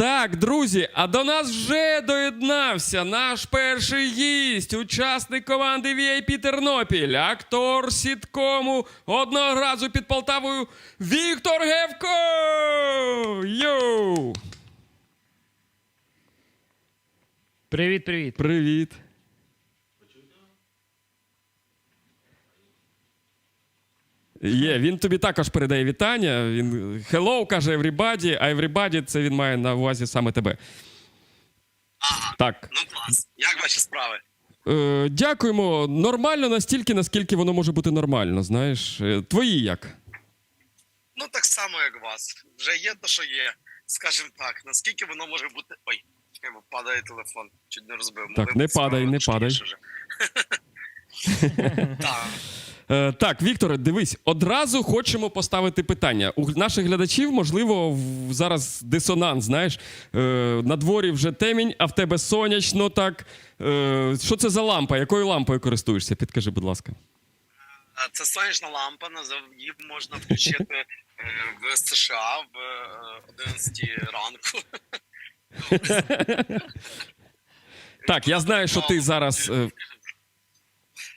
Так, друзі, а до нас вже доєднався наш перший гість, учасник команди VIP Тернопіль, актор сіткому одного разу під Полтавою Віктор Гевко! Йоу! Привіт, привіт. Привіт. Є, він тобі також передає вітання. Він hello каже everybody, а everybody це він має на увазі саме тебе. Ага, Так. ну клас. Як ваші справи? Е, дякуємо. Нормально настільки, наскільки воно може бути нормально. Знаєш, Е, твої як? Ну так само, як у вас. Вже є то, що є. Скажімо так, наскільки воно може бути. Ой, чекай, бо падає телефон. Чуть не розбив. Так, Могли не падай, не падай. Так. Е, так, Вікторе, дивись, одразу хочемо поставити питання. У наших глядачів, можливо, зараз дисонанс. Знаєш, е, на дворі вже темінь, а в тебе сонячно. Так е, що це за лампа? Якою лампою користуєшся? Підкажи, будь ласка. Це сонячна лампа, її можна включити в США в е, 11 ранку. Так, я знаю, що ти зараз.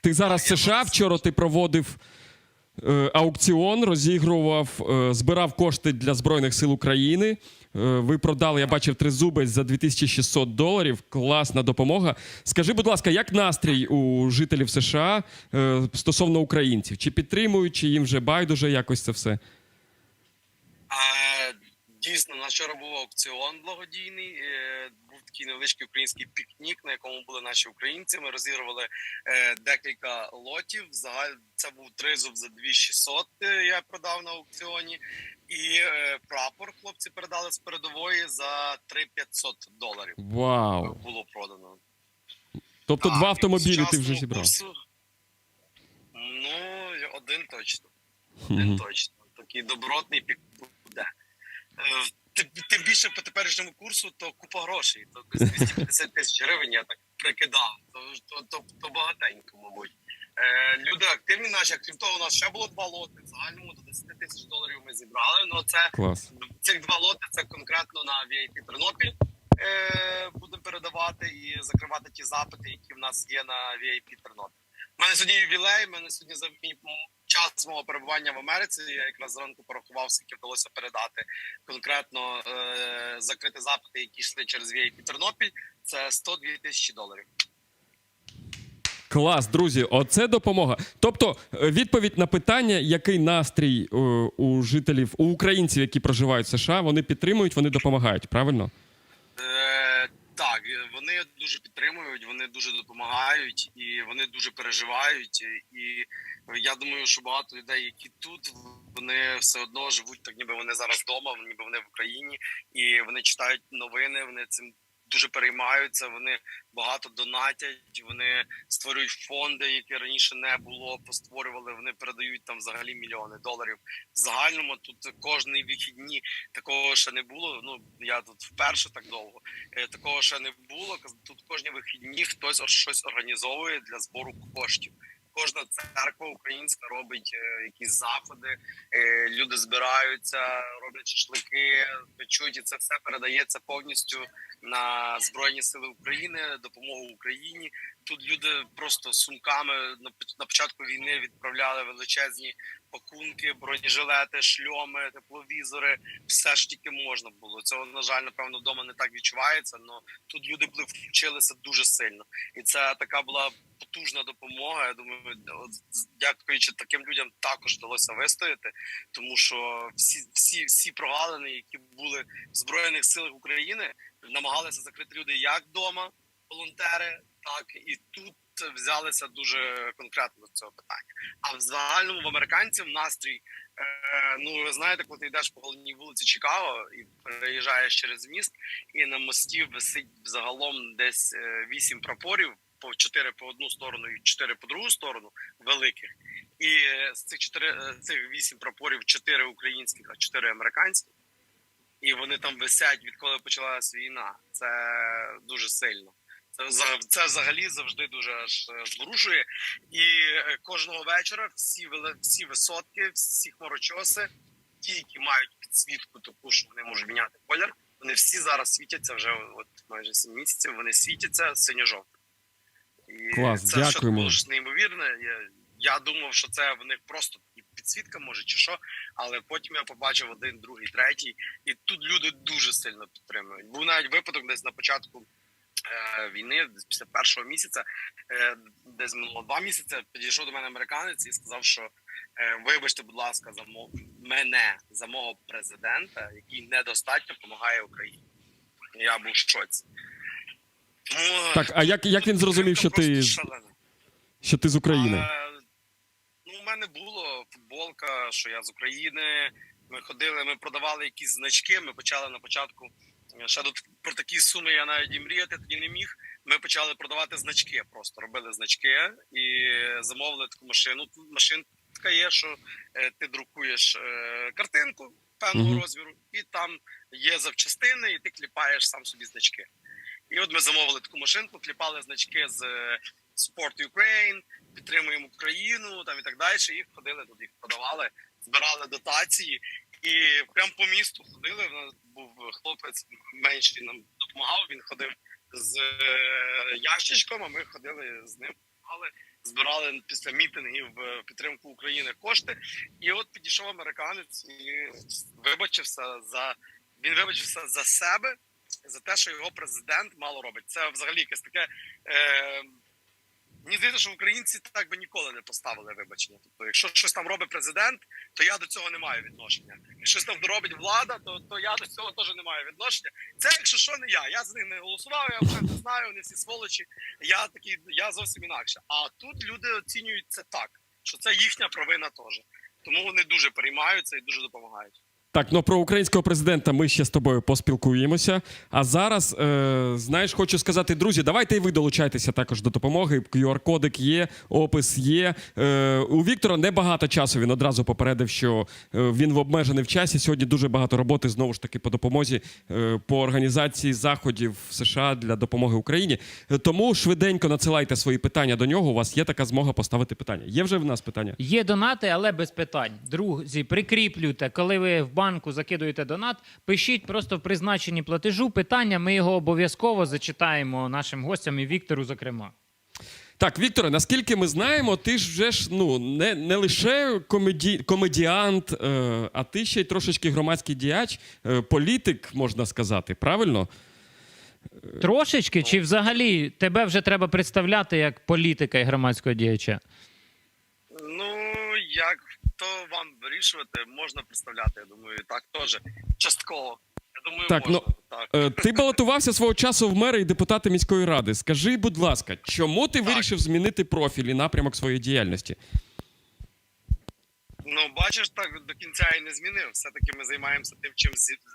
Е, Ти зараз в США. Вчора ти проводив е, аукціон, розігрував, е, збирав кошти для Збройних сил України. Е, Ви продали, я бачив, тризубець за 2600 доларів. Класна допомога. Скажи, будь ласка, як настрій у жителів США е, стосовно українців? Чи підтримують, чи їм вже байдуже якось це все? А, дійсно, на вчора був аукціон благодійний. е, такий невеличкий український пікнік, на якому були наші українці. Ми розігрували е, декілька лотів. Загаль це був тризуб за 2600, е, Я продав на аукціоні, і е, прапор хлопці передали з передової за 3500 доларів. Вау! Було продано. Тобто Так, два автомобілі ти вже зібрав. курсу, Ну, один точно. Один Мгм. точно. Такий добротний пік буде. Тим, більше по теперішньому курсу, то купа грошей. То десь 250 тисяч гривень я так прикидав. То, то, то, то багатенько, мабуть. Е, люди активні наші, крім того, у нас ще було два лоти. В загальному до 10 тисяч доларів ми зібрали. Ну це Клас. цих два лоти це конкретно на VIP Тернопіль. Е, будемо передавати і закривати ті запити, які в нас є на VIP Тернопіль. У мене сьогодні ювілей. У мене сьогодні за час мого перебування в Америці. Я якраз зранку порахував, скільки вдалося передати конкретно е, закрити запити, які йшли через VIP Тернопіль. Це 102 тисячі доларів. Клас, друзі, оце допомога. Тобто, е, відповідь на питання, який настрій е, у жителів, у українців, які проживають в США, вони підтримують, вони допомагають, правильно? Е, так, е, вони дуже підтримують, вони дуже допомагають і вони дуже переживають. І я думаю, що багато людей, які тут, вони все одно живуть так, ніби вони зараз вдома, ніби вони в Україні, і вони читають новини. Вони цим дуже переймаються. Вони багато донатять. Вони створюють фонди, які раніше не було. Постворювали. Вони передають там взагалі мільйони доларів. В загальному тут кожні вихідні такого ще не було. Ну я тут вперше так довго. Е, Такого ще не було. Тут кожні вихідні хтось щось організовує для збору коштів. Кожна церква українська робить е, якісь заходи, е, люди збираються, роблять шашлики, печуть, і це все передається повністю на Збройні Сили України, допомогу Україні. Тут люди просто сумками на початку війни відправляли величезні пакунки, бронежилети, шльоми, тепловізори. Все ж тільки можна було. Цього на жаль, напевно, вдома не так відчувається. але тут люди були включилися дуже сильно, і це така була потужна допомога. Я думаю, от дякуючи таким людям, також вдалося вистояти, тому що всі, всі, всі прогалини, які були в збройних силах України, намагалися закрити люди як вдома, волонтери, так і тут взялися дуже конкретно до цього питання. А в загальному в американців настрій. Е, ну ви знаєте, коли ти йдеш по головній вулиці Чикаго і переїжджаєш через міст, і на мості висить загалом десь е, вісім прапорів по чотири по одну сторону і чотири по другу сторону великих. І е, з цих чотири цих вісім прапорів чотири українських, а чотири американські. І вони там висять, відколи почалася війна. Це дуже сильно. Це, це взагалі завжди дуже аж е, зворушує. І е, кожного вечора всі всі висотки, всі хмарочоси, ті, які мають підсвітку, таку що вони можуть міняти колір, Вони всі зараз світяться вже от майже 7 місяців. Вони світяться синьо-жовтим. І Клас, це що дякуємо. ж неймовірне. Я, я думав, що це в них просто підсвітка може чи що, але потім я побачив один, другий, третій, і тут люди дуже сильно підтримують. Був навіть випадок десь на початку війни, після першого місяця, е, десь минуло два місяці, підійшов до мене американець і сказав, що е, вибачте, будь ласка, за мо- мене, за мого президента, який недостатньо допомагає Україні. Я був в шоці. Тому, Так, а як, як він зрозумів, що ти, шалено. що ти з України? А, ну, у мене було футболка, що я з України. Ми ходили, ми продавали якісь значки. Ми почали на початку. Ще тут про такі суми я навіть і мріяти тоді не міг. Ми почали продавати значки. Просто робили значки і замовили таку машину. Тут машинка є, що е, ти друкуєш е, картинку певного розміру, і там є запчастини, і ти кліпаєш сам собі значки. І от ми замовили таку машинку, кліпали значки з е, Sport Ukraine, підтримуємо Україну там і так далі. І ходили тут їх продавали, збирали дотації, і прямо по місту ходили. У нас був хлопець менший нам допомагав. Він ходив з е, ящичком, а ми ходили з ним. Але збирали після мітингів в підтримку України кошти. І от підійшов американець і вибачився за він вибачився за себе за те, що його президент мало робить. Це взагалі якесь таке. Е, Мені здається, що українці так би ніколи не поставили вибачення. Тобто, якщо щось там робить президент, то я до цього не маю відношення. Якщо щось там робить влада, то, то я до цього теж не маю відношення. Це, якщо що, не я. Я з них не голосував, я вже не знаю, вони всі сволочі. Я такий, я зовсім інакше. А тут люди оцінюють це так, що це їхня провина теж. Тому вони дуже переймаються і дуже допомагають. Так, ну про українського президента ми ще з тобою поспілкуємося. А зараз, е, знаєш, хочу сказати, друзі, давайте і ви долучайтеся також до допомоги. QR-кодик є, опис є. Е, у Віктора небагато часу. Він одразу попередив, що е, він в обмежений в часі. Сьогодні дуже багато роботи знову ж таки по допомозі е, по організації заходів в США для допомоги Україні. Е, Тому швиденько надсилайте свої питання до нього. У вас є така змога поставити питання. Є вже в нас питання? Є донати, але без питань. Друзі, прикріплюйте, коли ви в банку закидуєте донат, пишіть просто в призначенні платежу питання. Ми його обов'язково зачитаємо нашим гостям і Віктору, зокрема. Так, Вікторе, наскільки ми знаємо, ти ж вже ж ну не, не лише комеді, комедіант, е, а ти ще й трошечки громадський діяч, е, політик, можна сказати, правильно? Трошечки, чи взагалі тебе вже треба представляти як політика і громадського діяча? Ну, як то вам вирішувати, можна представляти, я думаю, так теж частково. Я думаю, Так, можна. ну, так. Е, ти балотувався свого часу в мери і депутати міської ради. Скажи, будь ласка, чому ти вирішив змінити профіль і напрямок своєї діяльності? Ну, бачиш, так до кінця і не змінив. Все-таки ми займаємося тим, чим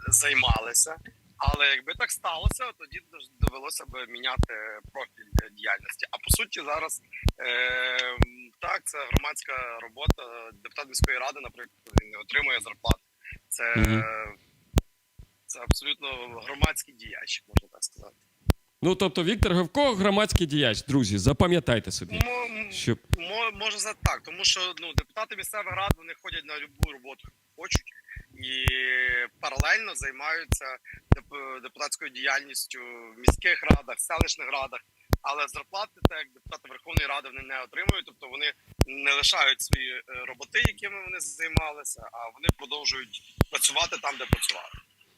займалися. Але якби так сталося, тоді довелося б міняти профіль діяльності. А по суті, зараз е, так, це громадська робота. Депутат міської ради, наприклад, він не отримує зарплати. Це, це абсолютно громадський діяч, можна так сказати. Ну тобто, Віктор Гевко, громадський діяч, друзі, запам'ятайте собі. Мо- Щоб Мо- Можна сказати так, тому що ну депутати місцевих рад вони ходять на будь-яку роботу, яку хочуть, і паралельно займаються депутатською діяльністю в міських радах, селищних радах. Але зарплати, так як депутати Верховної Ради, вони не отримують, тобто вони не лишають свої е, роботи, якими вони займалися, а вони продовжують працювати там, де працювали.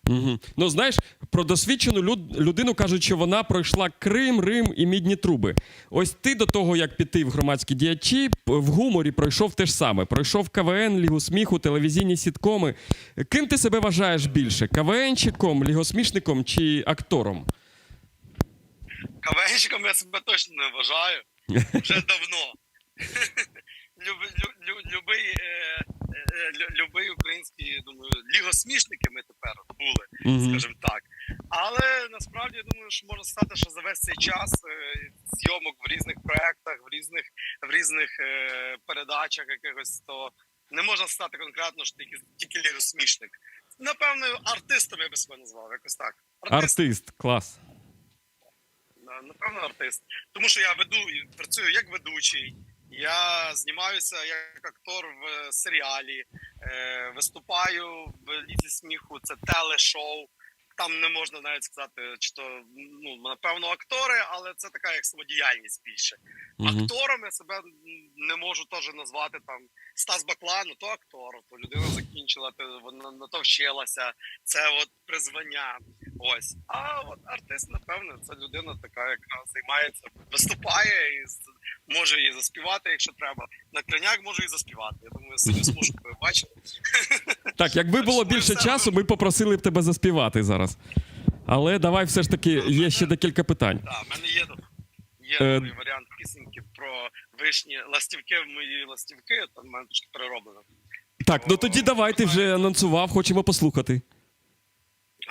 Угу. Ну знаєш, про досвідчену люд- людину кажуть, що вона пройшла Крим, Рим і мідні труби. Ось ти до того, як піти в громадські діячі, в гуморі пройшов те ж саме. Пройшов КВН, Лігу сміху, телевізійні сіткоми. Ким ти себе вважаєш більше? КВНчиком, лігосмішником чи актором? КВНщиком я себе точно не вважаю. Вже давно. Люби, лю, лю, любий, е, е, лю- любий український, думаю, лігосмішники ми тепер були, скажімо так. Але насправді я думаю, що можна сказати, що за весь цей час е, зйомок в різних проєктах, в різних, в різних передачах якихось, то не можна сказати конкретно, що тільки, тільки лігосмішник. Напевно, артистом я би себе назвав, якось так. Артист, клас. Напевно, артист. Тому що я веду працюю як ведучий. Я знімаюся як актор в серіалі, е, виступаю в лізі сміху. Це телешоу. там не можна навіть сказати, чи то ну напевно актори, але це така як самодіяльність більше. Мгм. Актором я себе не можу теж назвати там Стас Баклан, ну то актор, то людина закінчила, то вона на то вчилася. Це от призвання. Ось. А от артист, напевно, це людина така, яка займається, виступає і може і заспівати, якщо треба. На кляняк може і заспівати. Я думаю, синю смужку ви бачили. Так, якби було більше часу, ми попросили б тебе заспівати зараз. Але давай все ж таки є ще декілька питань. Так, в мене є є Е, варіант пісеньки про вишні ластівки в мої ластівки. Там в мене трошки перероблено. Так, ну тоді давай ти вже анонсував, хочемо послухати.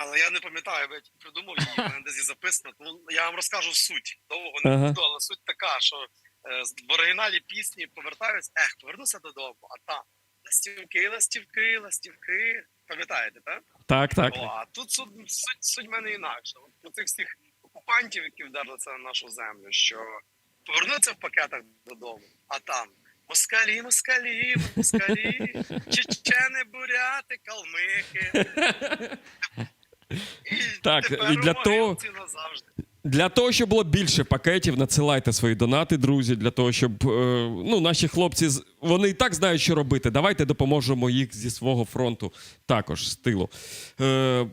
Але я не пам'ятаю, я придумав її, в мене десь записано. Тому я вам розкажу суть. Довго не Ага. буду, але суть така, що е, в оригіналі пісні повертаюсь, ех, повернуся додому, а там ластівки, ластівки, ластівки. Пам'ятаєте, так? Так, так. О, а тут суть, суть, суть в мене інакша. От цих всіх окупантів, які вдерлися на нашу землю, що повернуться в пакетах додому, а там москалі, москалі, москалі, чечени, буряти, калмики. Так, тепер і для того- Для того, щоб було більше пакетів, надсилайте свої донати, друзі. Для того, щоб е, ну, наші хлопці вони і так знають, що робити. Давайте допоможемо їх зі свого фронту також з тилу. Е,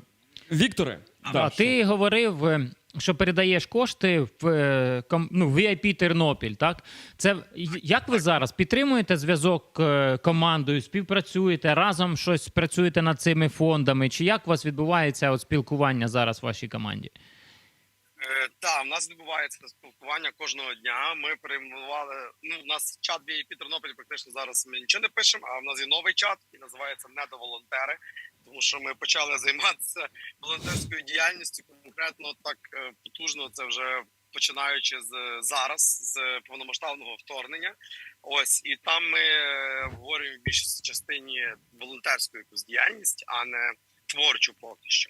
Вікторе, А а ти говорив, е, що передаєш кошти в е, ну, VIP Тернопіль, так? Це як ви зараз підтримуєте зв'язок е, командою, співпрацюєте разом щось працюєте над цими фондами? Чи як у вас відбувається от спілкування зараз в вашій команді? Е, Так, в нас відбувається спілкування кожного дня. Ми перейменували. Ну, у нас чат VIP Тернопіль практично зараз ми нічого не пишемо, а в нас є новий чат, який називається Недоволонтери. Тому що ми почали займатися волонтерською діяльністю конкретно так е, потужно. Це вже починаючи з зараз, з повномасштабного вторгнення. Ось і там ми е, обговорюємо в більшій частині волонтерську якусь діяльність, а не творчу поки що.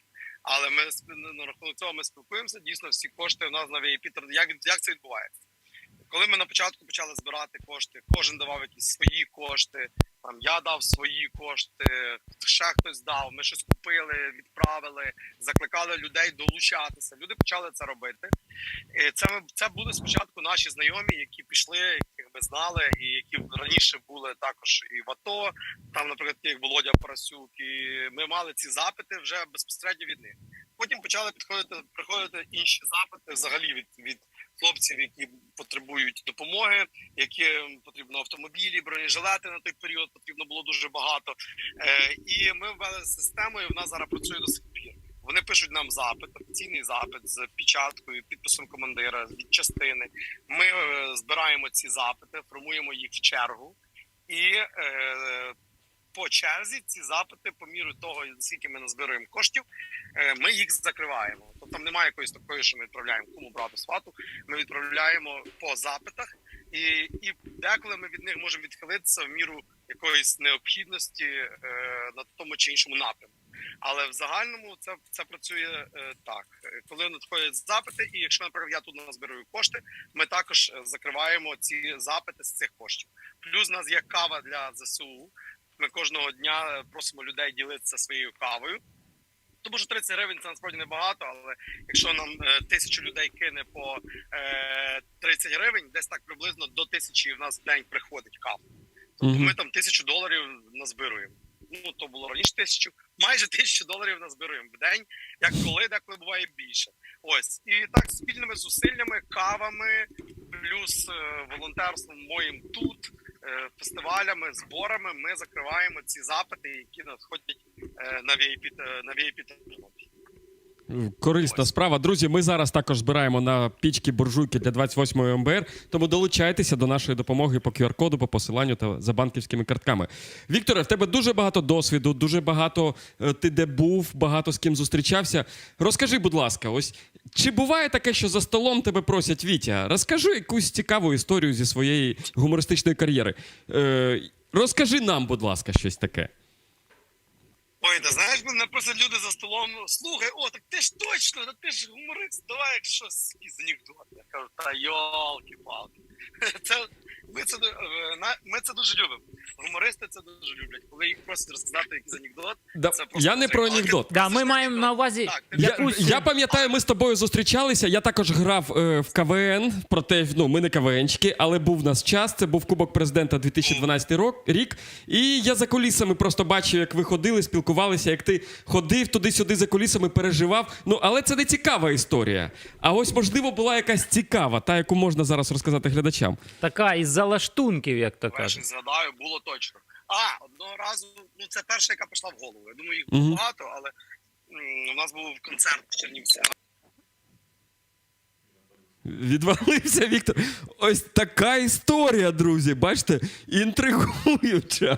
Але ми сп- на рахунок цього ми спілкуємося. Дійсно, всі кошти у нас на VIP. Як, як це відбувається? Коли ми на початку почали збирати кошти, кожен давав якісь свої кошти. Там я дав свої кошти, ще хтось дав. Ми щось купили, відправили, закликали людей долучатися. Люди почали це робити. І це це були спочатку наші знайомі, які пішли, яких ми знали, і які раніше були також і в АТО. Там, наприклад, як Володя Парасюк, і ми мали ці запити вже безпосередньо від них. Потім почали підходити приходити інші запити взагалі від, від хлопців, які потребують допомоги, яким потрібно автомобілі, бронежилети на той період потрібно було дуже багато. Е, і ми ввели систему, і вона зараз працює до сих пір. Вони пишуть нам запит, офіційний запит з печаткою, підписом командира від частини. Ми е, збираємо ці запити, формуємо їх в чергу, і е, по черзі ці запити, по міру того, скільки ми назбираємо коштів, е, ми їх закриваємо. Тобто там немає якоїсь такої, що ми відправляємо кому брату свату. Ми відправляємо по запитах, і, і деколи ми від них можемо відхилитися в міру якоїсь необхідності е, на тому чи іншому напрямку. Але в загальному це, це працює е, так. Коли надходять запити, і якщо, наприклад, я тут назбираю кошти, ми також закриваємо ці запити з цих коштів. Плюс у нас є кава для ЗСУ. Ми кожного дня просимо людей ділитися своєю кавою. Тому що 30 гривень це насправді небагато, але якщо нам е, тисячу людей кине по е, 30 гривень, десь так приблизно до тисячі в нас в день приходить кава. Тобто Мгм. ми там тисячу доларів назбируємо. Ну то було раніше тисячу, майже тисячу доларів назбируємо в день, як коли, деколи буває більше. Ось і так спільними зусиллями, кавами, плюс е, волонтерством моїм тут, фестивалями, зборами ми закриваємо ці запити, які надходять е, на VIP, е, на. Корисна справа. Друзі, ми зараз також збираємо на пічки буржуйки для 28-ї МБР, тому долучайтеся до нашої допомоги по QR-коду, по посиланню та за банківськими картками. Вікторе, в тебе дуже багато досвіду, дуже багато е, ти де був, багато з ким зустрічався. Розкажи, будь ласка, ось чи буває таке, що за столом тебе просять Вітя? Розкажи якусь цікаву історію зі своєї гумористичної кар'єри. Е, розкажи нам, будь ласка, щось таке. Ой, ти знаєш, мене просто люди за столом слухай, о, так ти ж точно, так ти ж гуморист, давай як щось якийсь анекдот. Я кажу, та йолки-палки. Це ми це е, ми це дуже любимо. Гумористи це дуже люблять. Коли їх просять розказати якийсь анекдот, Да, це просто я не про анекдот. Да, ми маємо на увазі Так, ти- Я, якусь... я пам'ятаю, ми з тобою зустрічалися. Я також грав е, в КВН. Проте ну ми не КВНчики, але був у нас час. Це був Кубок президента 2012 рок, рік. І я за кулісами просто бачив, як ви ходили, спілкувалися, як ти ходив туди-сюди за кулісами, переживав. Ну але це не цікава історія. А ось можливо була якась цікава, та яку можна зараз розказати глядачам. така із залаштунків, як то Я ще кажуть. згадаю, було точно. А, одного разу, ну це перша, яка прийшла в голову. Я думаю, їх було Мгм. багато, але м, у нас був концерт в Чернівцях. Відвалився Віктор. Ось така історія, друзі. Бачите, інтригуюча.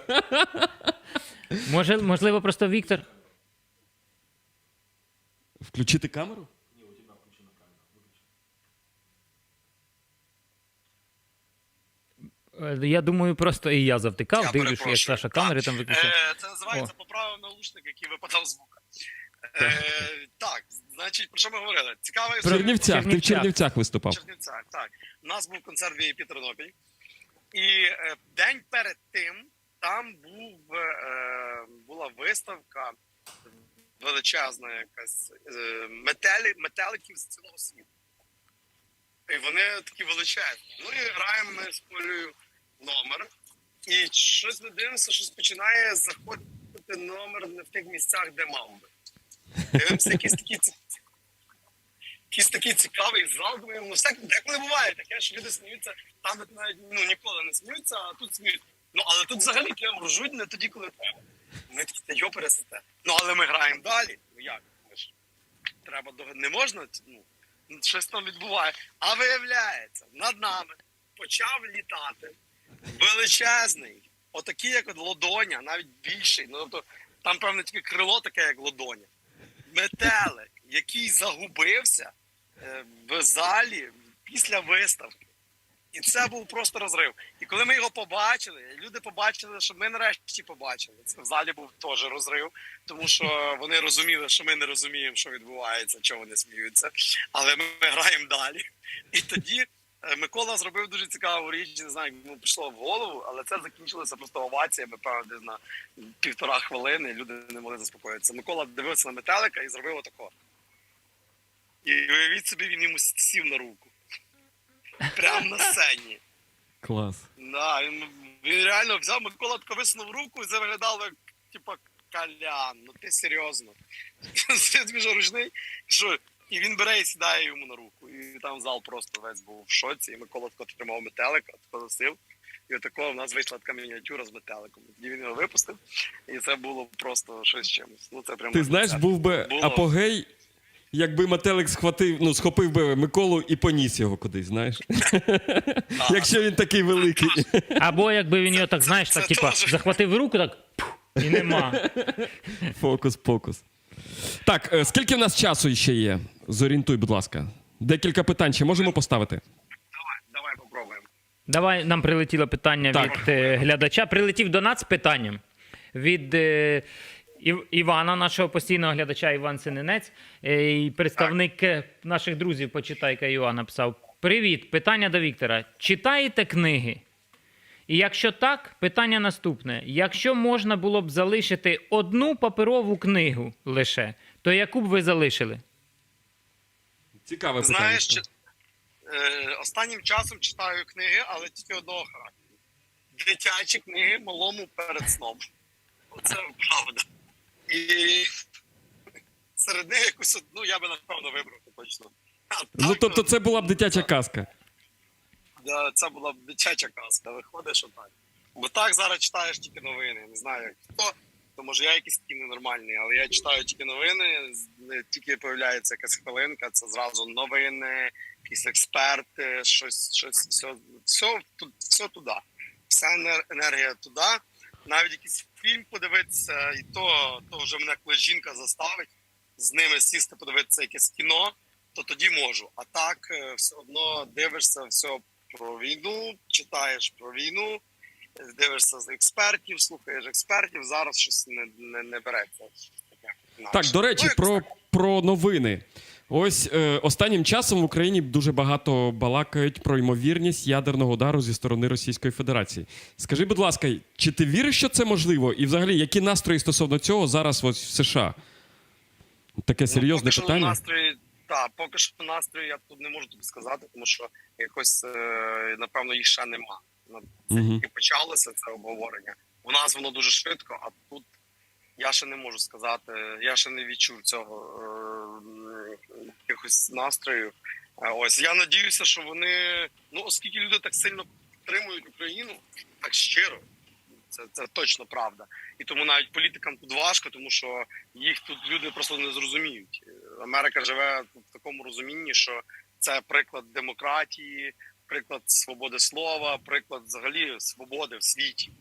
Може, можливо, просто Віктор. Включити камеру? Я думаю, просто і я завтикав, Я дивлюсь, як. Саша камери там виключав. Е, Це називається поправив наушник, який випадав звук. Е, так, значить, про що ми говорили? Цікава В історія. Чернівцях. Ти в Чернівцях. Виступав. В Чернівцях, так. У нас був концерт в Тернопіль. І е, день перед тим там був, е, була виставка величезна якась е, метелі, метеликів з цілого світу. І вони такі величезні. Ну і граємо ми з Колею номер. І щось не дивимося, щось починає заходити номер не в тих місцях, де мав би. Дивимося, якісь такі ці- якийсь такий цікавий зал, думаю, ну всяке деколи буває таке, що люди сміються, там навіть ну, ніколи не сміються, а тут сміються. Ну але тут взагалі прям ржуть не тоді, коли треба. Ми такі, та йо пересете. Ну але ми граємо далі. Ну як? Ми ж треба не можна, ну, щось там відбуває. А виявляється, над нами почав літати величезний, отакий, як лодоня, навіть більший. Ну тобто там, певно, тільки крило таке, як лодоня. Метелик, який загубився е, в залі після виставки. І це був просто розрив. І коли ми його побачили, люди побачили, що ми нарешті побачили. Це в залі був теж розрив, тому що вони розуміли, що ми не розуміємо, що відбувається, чого вони сміються. Але ми граємо далі. І тоді Микола зробив дуже цікаву річ, не знаю, як йому пішло в голову, але це закінчилося просто оваціями, певно, десь на півтора хвилини. Люди не могли заспокоїтися. Микола дивився на метелика і зробив отако. І уявіть собі, він йому сів на руку. Прямо на сцені. Клас. Да, він, він реально взяв Микола тако висунув руку і виглядало як, типа, Колян, ну ти серйозно. Це дуже ручний. Що? І він бере і сідає йому на руку. І там зал просто весь був в шоці. І Микола тако тримав метелика, тако носив. І отако в нас вийшла така мініатюра з метеликом. Тоді він його випустив, і це було просто щось з чимось. Ну, це прямо Ти знаєш, був би Було. апогей, якби метелик схватив, ну, схопив би Миколу і поніс його кудись, знаєш? Якщо він такий великий. Або якби він його так, знаєш, так, типа, захватив руку, так і нема. Фокус-покус. Так, е, скільки в нас часу ще є? Зорієнтуй, будь ласка. Декілька питань ще можемо поставити? Давай, давай попробуємо. Давай нам прилетіло питання Так. від е, глядача. Прилетів до нас з питанням від е, Ів- Івана, нашого постійного глядача Іван Синенець. Е, і представник е, наших друзів почитайка Іван написав: Привіт, питання до Віктора. Читаєте книги? І якщо так, питання наступне: якщо можна було б залишити одну паперову книгу лише, то яку б ви залишили? Цікаве питання. Знаєш, чи- е, останнім часом читаю книги, але тільки одного характеру. Дитячі книги малому перед сном. Оце правда. І серед них якусь одну я би напевно вибрав точно. А Ну, так, тобто, це була б дитяча казка. Да, це була б дитяча казка, виходить, що так. Бо так зараз читаєш тільки новини. Не знаю, хто. То може я якийсь такий ненормальний, але я читаю тільки новини. Тільки появляється якась хвилинка, це зразу новини, якісь експерти, щось, щось, все, все, все туди. Вся енергія туди. Навіть якийсь фільм подивитися, і то, то вже мене коли жінка заставить з ними сісти, подивитися якесь кіно, то тоді можу. А так е, все одно дивишся все про війну, читаєш про війну, дивишся з експертів, слухаєш експертів. Зараз щось не, не, не береться. Так, до речі, Ну, про, про новини. Ось е, останнім часом в Україні дуже багато балакають про ймовірність ядерного удару зі сторони Російської Федерації. Скажи, будь ласка, чи ти віриш, що це можливо? І взагалі, які настрої стосовно цього зараз ось в США? Таке серйозне поки що питання. Настрої, так, поки що настрої я тут не можу тобі сказати, тому що якось е, напевно їх ще нема. Це тільки почалося це обговорення. У нас воно дуже швидко, а тут я ще не можу сказати. Я ще не відчув цього е, якихось настроїв. Е, Ось я надіюся, що вони ну оскільки люди так сильно підтримують Україну, так щиро. Це, це точно правда. І тому навіть політикам тут важко, тому що їх тут люди просто не зрозуміють. Е, Америка живе в такому розумінні, що це приклад демократії, приклад свободи слова, приклад взагалі свободи в світі.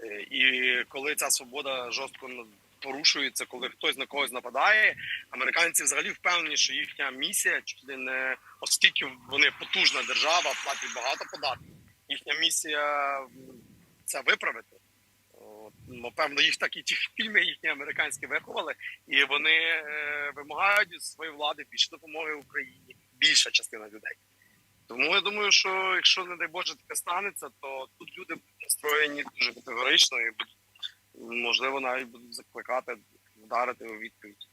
Е, І коли ця свобода жорстко порушується, коли хтось на когось нападає, американці взагалі впевнені, що їхня місія не оскільки вони потужна держава, платять багато податків. Їхня місія це виправити. От, Напевно, їх так і ті фільми їхні американські виховали, і вони е, вимагають своєї влади більше допомоги Україні, більша частина людей. Тому я думаю, що якщо не дай Боже таке станеться, то тут люди будуть настроєні дуже категорично і можливо, навіть будуть закликати вдарити у відповідь.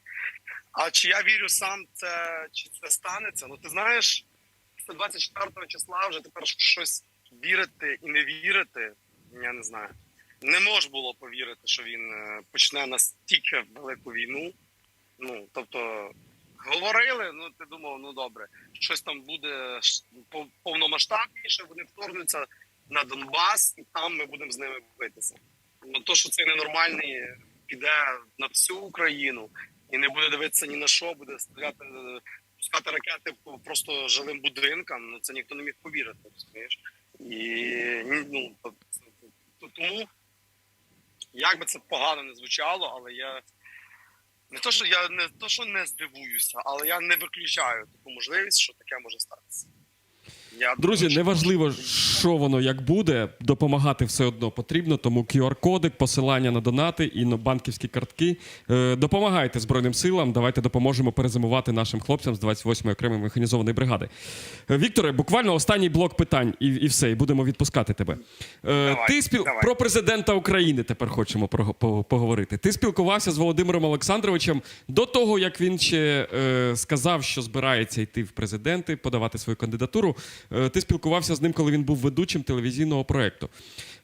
А чи я вірю сам, це чи це станеться? Ну ти знаєш, після 24 числа вже тепер щось вірити і не вірити, я не знаю. Не можна було повірити, що він е, почне настільки велику війну. Ну тобто говорили, ну ти думав, ну добре, щось там буде повномасштабніше, вони вторгнуться на Донбас, і там ми будемо з ними битися. Ну то, що цей ненормальний піде на всю Україну і не буде дивитися ні на що, буде стріляти, е, пускати ракети по просто жилим будинкам. Ну це ніхто не міг повірити, розумієш? І ну то- то- тому як би це погано не звучало, але я не то, що я не то, що не здивуюся, але я не виключаю таку можливість, що таке може статися. Друзі, неважливо, що воно як буде, допомагати все одно потрібно. Тому QR-кодик, посилання на донати і на банківські картки. Е, допомагайте Збройним силам. Давайте допоможемо перезимувати нашим хлопцям з 28-ї окремої механізованої бригади. Е, Вікторе, буквально останній блок питань, і, і все, і будемо відпускати тебе. Е, Давай, ти спіл... давай. про президента України тепер хочемо поговорити. Ти спілкувався з Володимиром Олександровичем до того, як він ще сказав, що збирається йти в президенти, подавати свою кандидатуру. Е, ти спілкувався з ним, коли він був ведучим телевізійного проекту.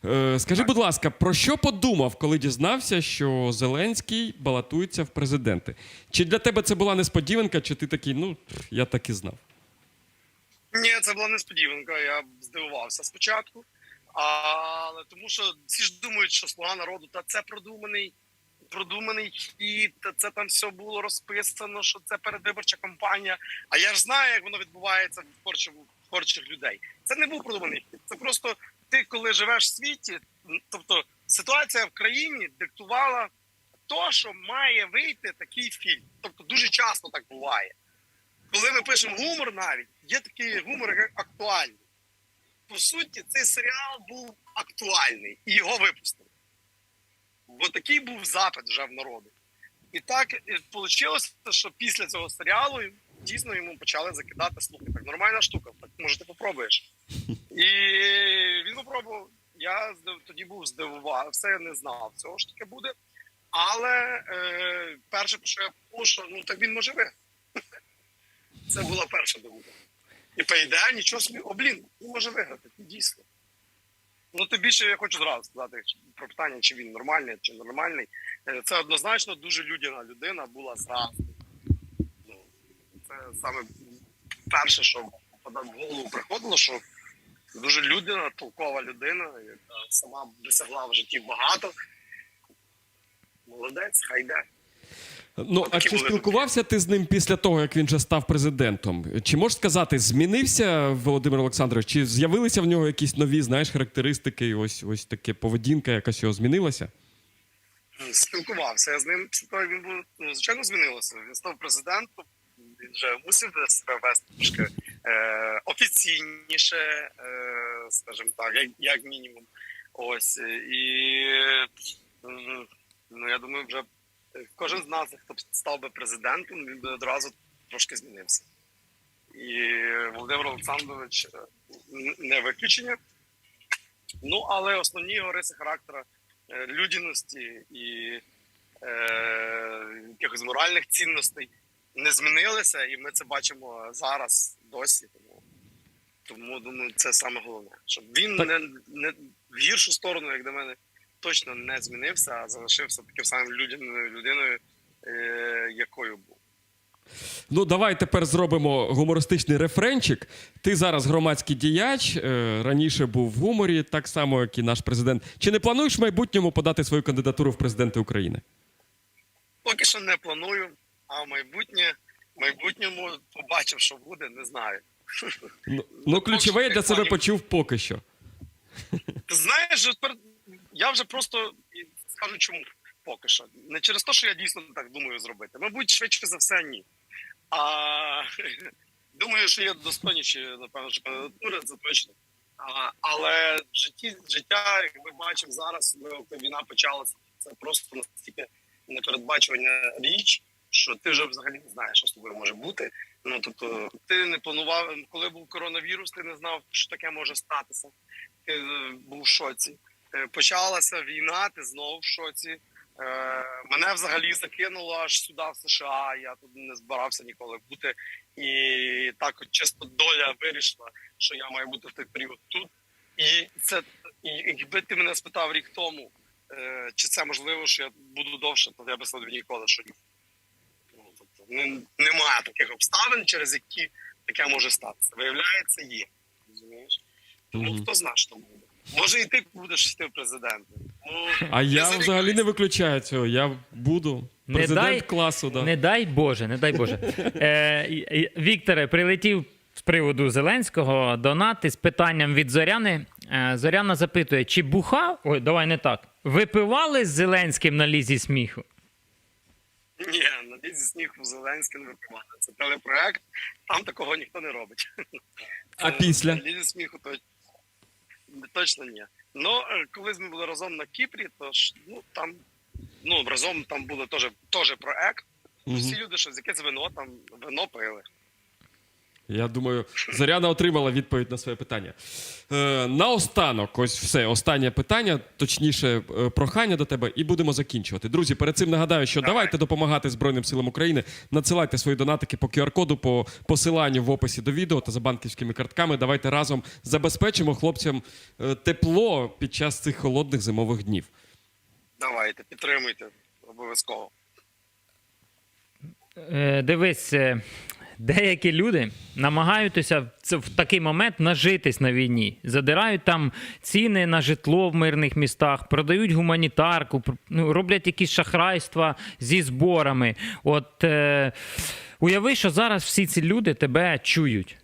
Е, скажи, будь ласка, про що подумав, коли дізнався, що Зеленський балотується в президенти? Чи для тебе це була несподіванка, чи ти такий, ну я так і знав? Ні, це була несподіванка. Я здивувався спочатку. Але тому що всі ж думають, що слуга народу, та це продуманий, продуманий хід, та це там все було розписано, що це передвиборча кампанія. А я ж знаю, як воно відбувається в творчих, в творчих людей. Це не був продуманий хід. Це просто ти, коли живеш в світі, тобто ситуація в країні диктувала то, що має вийти такий фільм. Тобто дуже часто так буває коли ми пишемо гумор, навіть є такий гумор, як актуальний. По суті, цей серіал був актуальний і його випустили. Бо такий був запит вже в народу. І так вийшло, що після цього серіалу дійсно йому почали закидати слухи. Так нормальна штука, так може ти попробуєш. І він попробував. Я тоді був здивував, все я не знав, цього ж таке буде. Але е, перше, що я подумав, що ну так він може виграти. Це була перша думка. І по ідеї нічого собі, о, блін, він може виграти, дійсно. Ну, тим більше я хочу зразу сказати про питання, чи він нормальний, чи нормальний. Е, Це однозначно дуже людяна людина була зразу. Це саме перше, що в голову приходило, що дуже людяна, толкова людина, яка сама досягла в житті багато. Молодець, хай йде. Ну, а чи спілкувався ти з ним після того, як він вже став президентом? Чи можеш сказати, змінився Володимир Олександрович? Чи з'явилися в нього якісь нові, знаєш, характеристики? Ось ось таке поведінка, якась його змінилася? спілкувався я з ним він був ну, звичайно змінилося. Він став президентом. Він вже мусив себе вести трошки е, офіційніше, е, скажімо так, як, як мінімум. Ось і ну я думаю, вже кожен з нас, хто став би президентом, він би одразу трошки змінився. І Володимир Олександрович е, не виключення. Ну, але основні його риси характера е, людяності і е, якихось моральних цінностей не змінилися, і ми це бачимо зараз досі. Тому, тому думаю, це саме головне. Щоб він Так. не, не в гіршу сторону, як до мене, точно не змінився, а залишився таким самим людяною людиною, е, якою був. Ну, давай тепер зробимо гумористичний рефренчик. Ти зараз громадський діяч, е, раніше був в гуморі, так само, як і наш президент. Чи не плануєш в майбутньому подати свою кандидатуру в президенти України? Поки що не планую, а в майбутнє, в майбутньому побачив, що буде, не знаю. Ну, ну ключове я для себе почув поки що. Ти знаєш, я вже просто скажу чому поки що. Не через те, що я дійсно так думаю зробити. Мабуть, швидше за все, ні. А думаю, що є достойніші, напевно, що кандидатури, це точно. А, але житті життя, як ми бачимо зараз, коли війна почалася, це просто настільки непередбачувана річ, що ти вже взагалі не знаєш, що з тобою може бути. Ну тобто, ти не планував, коли був коронавірус, ти не знав, що таке може статися. Ти е, був в шоці. Е, Почалася війна, ти знову в шоці. Е, мене взагалі закинуло аж сюди, в США. Я тут не збирався ніколи бути. І так от чисто доля вирішила, що я маю бути в той період тут. І це і якби ти мене спитав рік тому, чи це можливо, що я буду довше, то я би сказав ніколи, що ні. Ну, немає таких обставин, через які таке може статися. Виявляється, є. Розумієш? Тому Мгм. хто знає, що буде. Може, і ти будеш йти в президенти. Ну, А я взагалі не виключаю цього. Я буду Не дай- класу. Да. Не дай Боже, не дай Боже. Е, Вікторе, прилетів з приводу Зеленського донат із питанням від Зоряни. Е, Зоряна запитує, чи бухав? Ой, давай не так. Випивали з Зеленським на лізі сміху? Ні, на дізі сміху Зеленський не випивали. Це телепроект, там такого ніхто не робить. А після? На Лізі сміху то точно ні. Ну, коли колись ми були разом на Кіпрі, то ж ну там ну разом там були теж теж проект. Всі люди, що з якесь вино там вино пили. Я думаю, Зоряна отримала відповідь на своє питання. Е, наостанок, ось все, останнє питання, точніше, е, прохання до тебе, і будемо закінчувати. Друзі, перед цим нагадаю, що давайте допомагати Збройним силам України. Надсилайте свої донатики по QR-коду, по посиланню в описі до відео та за банківськими картками. Давайте разом забезпечимо хлопцям е, тепло під час цих холодних зимових днів. Давайте, підтримуйте обов'язково. Е, Дивись, деякі люди намагаються в такий момент нажитись на війні. Задирають там ціни на житло в мирних містах, продають гуманітарку, ну, роблять якісь шахрайства зі зборами. От е, уяви, що зараз всі ці люди тебе чують.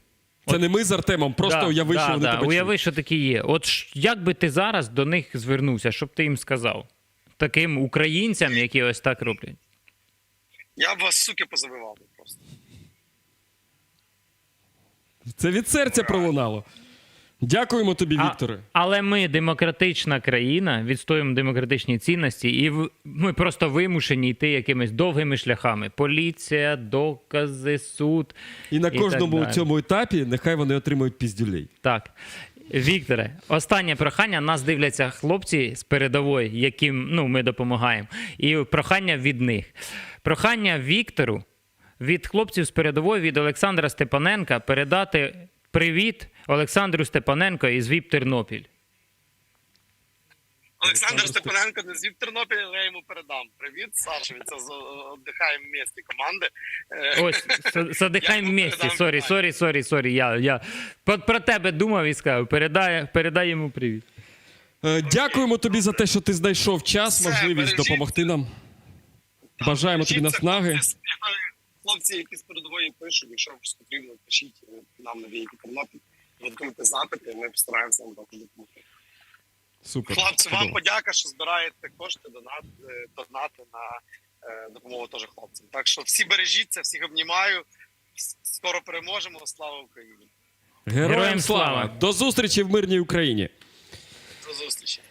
Це не ми з Артемом, просто Да, уяви, да, що вони да, тебе Уяви, чують. що такі є. От як би ти зараз до них звернувся, щоб ти їм сказав? Таким українцям, які ось так роблять. Я б вас суки позабивав би просто. Це від серця пролунало. Дякуємо тобі, А- Вікторе. але ми демократична країна, відстоюємо демократичні цінності, і в- ми просто вимушені йти якимись довгими шляхами. Поліція, докази, суд. І на кожному так далі. цьому етапі нехай вони отримують піздюлей. Так. Вікторе, останнє прохання. Нас дивляться хлопці з передової, яким ну, ми допомагаємо. І прохання від них. Прохання Віктору від хлопців з передової, від Олександра Степаненка передати привіт Олександру Степаненко із ВІП Тернопіль. Олександр Степаненко не звів Тернопіль, але я йому передам. Привіт, Саша. Це з «Отдихаємо в місті команди. Е, Ось, йому вместе. передам Сорі, сорі, сорі, сорі. Я, я про, про тебе думав і сказав. Передай, передай йому привіт. Е, Дякуємо тобі за те, що ти знайшов час, можливість допомогти нам. Бажаємо тобі наснаги. Хлопці, які з передової пишуть, якщо щось потрібно, пишіть е, нам на війки Тернопіль, готуйте запити, ми постараємося вам також допомогти. Супер. Хлопці, вам Чудово. подяка, що збираєте кошти, донат, е, донати на е, допомогу теж хлопцям. Так що всі бережіться, всіх обнімаю. Скоро переможемо. Слава Україні! Героям Героям слава! слава! До зустрічі в мирній Україні. До зустрічі!